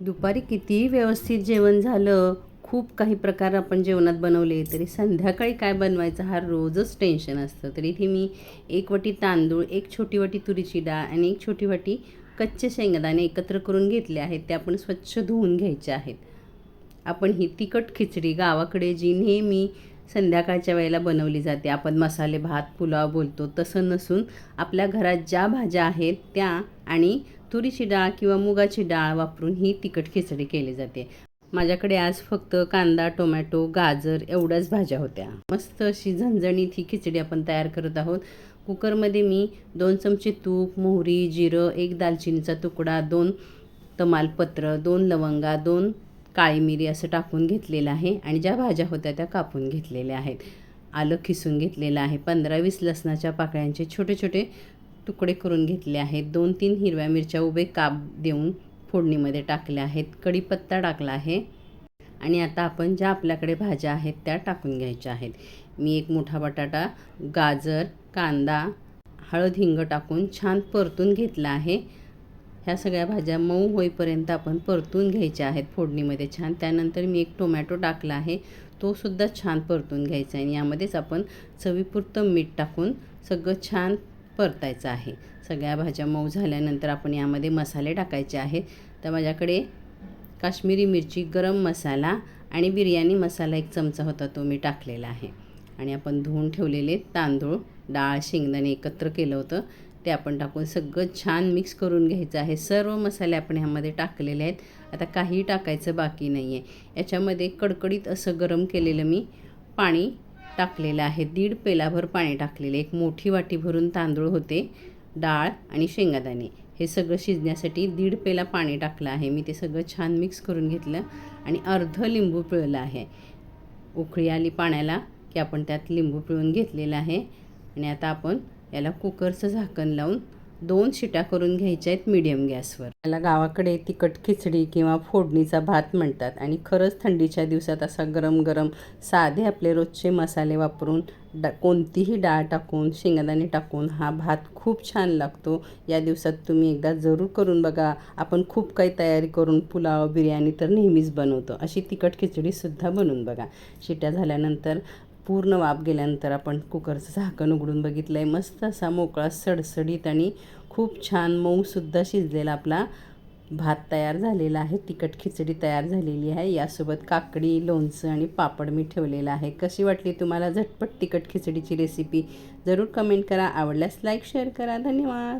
दुपारी कितीही व्यवस्थित जेवण झालं खूप काही प्रकार आपण जेवणात बनवले तरी संध्याकाळी काय बनवायचं हा रोजच टेन्शन असतं. तरी इथे मी एक वटी तांदूळ एक छोटी वाटी तुरीची डाळ आणि एक छोटी वाटी कच्चे शेंगदाणे एकत्र करून घेतले आहेत ते आपण स्वच्छ धुवून घ्यायचे आहेत. आपण ही तिखट खिचडी गावाकडे जी नेहमी संध्याकाळच्या वेळेला बनवली जाते आपण मसाले भात पुलाव बोलतो तसं नसून आपल्या घरात ज्या भाज्या आहेत त्या आणि तुरीची डाळ किंवा मुगाची डाळ वापरून ही तिखट खिचडी केली जाते. माझ्याकडे आज फक्त कांदा टोमॅटो गाजर एवढ्याच भाज्या होत्या. मस्त अशी झणझणीत ही खिचडी आपण तयार करत आहोत. कुकरमध्ये मी दोन चमचे तूप मोहरी जिरं एक दालचिनीचा तुकडा दोन तमालपत्र दोन लवंगा दोन काळी मिरी असं टाकून घेतलेलं आहे आणि ज्या भाज्या होत्या त्या कापून घेतलेल्या आहेत. आलं खिसून घेतलेलं आहे. पंधरा वीस लसणाच्या पाकळ्यांचे छोटे छोटे तुकडे करून घेतले आहेत. दोन तीन हिरव्या मिरच्या उभे काप देऊन फोडणीमध्ये टाकल्या आहेत. कढीपत्ता टाकला आहे. आणि आता आपण ज्या आपल्याकडे भाज्या आहेत त्या टाकून घ्यायच्या आहेत. मी एक मोठा बटाटा गाजर कांदा हळद हिंग टाकून छान परतून घेतला आहे. ह्या सगळ्या भाज्या मऊ होईपर्यंत आपण परतून घ्यायच्या आहेत फोडणीमध्ये छान. त्यानंतर मी एक टोमॅटो टाकला आहे. तो सुद्धा छान परतून घ्यायचा आहे. आणि यामध्येच आपण चवीपुरतं मीठ टाकून सगळं छान परतायचं आहे. सगळ्या भाज्या मऊ झाल्यानंतर आपण यामध्ये मसाले टाकायचे आहेत. तर माझ्याकडे काश्मीरी मिरची गरम मसाला आणि बिर्याणी मसाला एक चमचा होता तो मी टाकलेला आहे. आणि आपण धुवून ठेवलेले तांदूळ डाळ शेंगदाणे एकत्र केलं होतं. ते आपण टाकून सगळं छान मिक्स करून घ्यायचं आहे. सर्व मसाले आपण ह्यामध्ये टाकलेले आहेत. आता काही टाकायचं बाकी नाही आहे याच्यामध्ये कडकडीत असं गरम केलेलं मी पाणी टाकलेलं आहे. दीड पेलाभर पाणी टाकलेले एक मोठी वाटी भरून तांदूळ होते डाळ आणि शेंगादाणे. हे सगळं शिजण्यासाठी दीड पेला पाणी टाकलं आहे. मी ते सगळं छान मिक्स करून घेतलं आणि अर्ध लिंबू पिळलं आहे. उकळी आली पाण्याला की आपण त्यात लिंबू पिळून घेतलेलं आहे. आणि आता आपण याला कुकरचं झाकण लावून दोन शिट्या करून घ्यायच्या आहेत मीडियम गॅसवर. त्याला गावाकडे तिखट खिचडी किंवा फोडणीचा भात म्हणतात आणि खरंच थंडीच्या दिवसात असा गरम गरम साधे आपले रोजचे मसाले वापरून डा कोणतीही डाळ टाकून शेंगदाणे टाकून हा भात खूप छान लागतो. या दिवसात तुम्ही एकदा जरूर करून बघा. आपण खूप काही तयारी करून पुलाव बिर्याणी तर नेहमीच बनवतो. अशी तिखट खिचडीसुद्धा बनवून बघा. शिट्या झाल्यानंतर पूर्ण वाफ गेल्यानंतर आपण कुकरचं झाकण उघडून बघितलं आहे मस्त असा मोकळा सडसडीत आणि खूप छान मऊसुद्धा शिजलेला आपला भात तयार झालेला आहे. तिखट खिचडी तयार झालेली आहे. यासोबत काकडी लोणचं आणि पापड मी ठेवलेलं आहे. कशी वाटली तुम्हाला झटपट तिखट खिचडीची रेसिपी जरूर कमेंट करा. आवडल्यास लाईक शेअर करा. धन्यवाद!